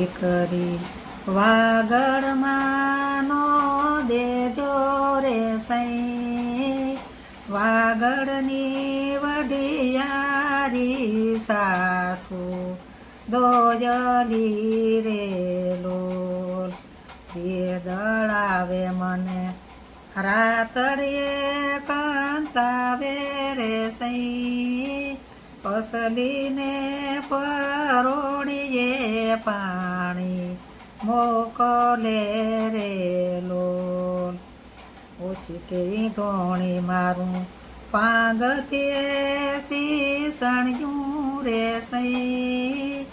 દીકરી વાગડમાંનો દેજો રે સૈ. વાગડની વડિયારી સાસુ, દોયલી રે લોલ. એ દળાવે મને, રાતડીએ કંતાવે રે સઈ પસલીને પરોડીએ પાણી, મોકલે રે લોલ. ઓછી કે ઢોણી મારું પાંગતીએ શીસણ્યું રે સઈ.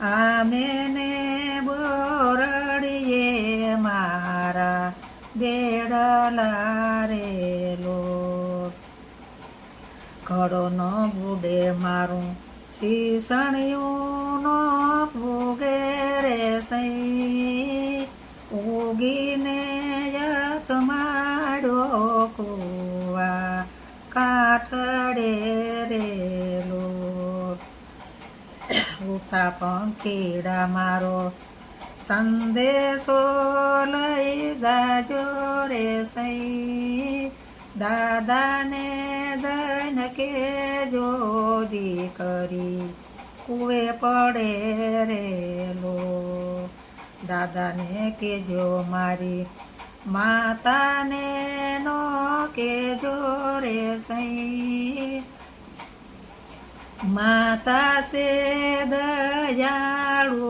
આમેને બોરડીએ મારા બેડલા રે લોલ. ઘડો ન બુડે મારું શીસણિયું નો ભૂગે રે સઈ. ઉગીને યત માડો કુવા, કાઠડે રે લો ઉતા પંખીડા મારો, સંદેશો લઈ જાજો રે સઈ. દાદાને દન કે જો દીકરી કુએ પડે રે લો. દાદાને કેજો મારી, માતાને નો કેજો રે સઈ. માતા સે દયાળુ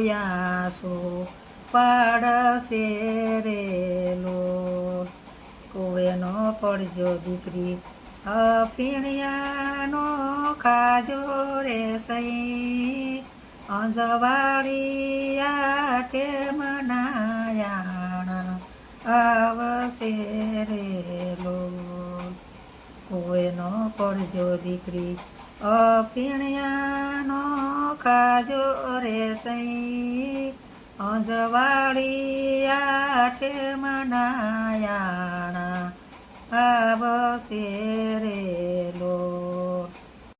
યાસો, પડશે રે કુવેનો પડજો દીકરી, અપીણિયાનો ખાજો રે સઈ. અંજવાળિયા આટે મનાયાણ આવશે રે લો. કોઈનો પડજો દીકરી, અપીણિયાનો ખાજો રે સઈ. અંજવાળિયા આઠે મનાયાણા આવશે રે